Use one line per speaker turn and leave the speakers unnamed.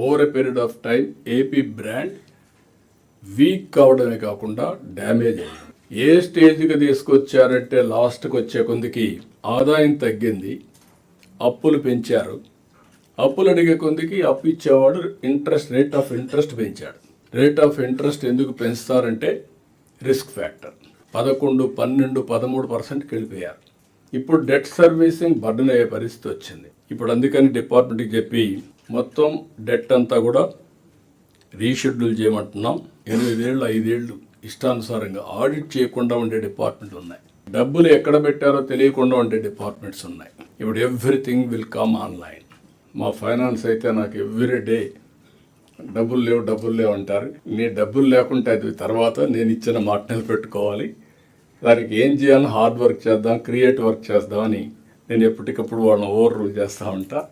Over a period of time AP brand weak కావడమే కాకుండా damage అయ్యింది. ఏ స్టేజ్కి తీసుకొచ్చారంటే లాస్ట్కి వచ్చే కొందికి ఆదాయం తగ్గింది. అప్పులు పెంచారు. అప్పులు అడిగే కొందికి అప్పు ఇచ్చేవాడు ఇంట్రెస్ట్ రేట్ ఆఫ్ ఇంట్రెస్ట్ పెంచాడు. రేట్ ఆఫ్ ఇంట్రెస్ట్ ఎందుకు పెంచుతారంటే రిస్క్ ఫ్యాక్టర్ పదకొండు పన్నెండు పదమూడు పర్సెంట్కి వెళ్ళిపోయారు ఇప్పుడు డెట్ సర్వీసింగ్ బర్డన్ అయ్యే పరిస్థితి వచ్చింది. ఇప్పుడు అందుకని డిపార్ట్మెంట్కి చెప్పి మొత్తం డెట్ అంతా కూడా రీషెడ్యూల్ చేయమంటున్నాం. ఎనిమిదేళ్ళు ఐదేళ్ళు ఇష్టానుసారంగా ఆడిట్ చేయకుండా ఉండే డిపార్ట్మెంట్లు ఉన్నాయి. డబ్బులు ఎక్కడ పెట్టారో తెలియకుండా ఉండే డిపార్ట్మెంట్స్ ఉన్నాయి. ఇప్పుడు ఎవ్రీథింగ్ విల్ కమ్ ఆన్లైన్. మా ఫైనాన్స్ అయితే నాకు ఎవ్రీ డే డబ్బులు లేవు డబ్బులు లేవు అంటారు. నీ డబ్బులు లేకుంటే అది తర్వాత నేను ఇచ్చిన మాట పెట్టుకోవాలి దానికి ఏం చేయాలని హార్డ్ వర్క్ చేద్దాం క్రియేట్ వర్క్ చేద్దామని నేను ఎప్పటికప్పుడు వాళ్ళని ఓవర్ రూల్ చేస్తూ ఉంటాను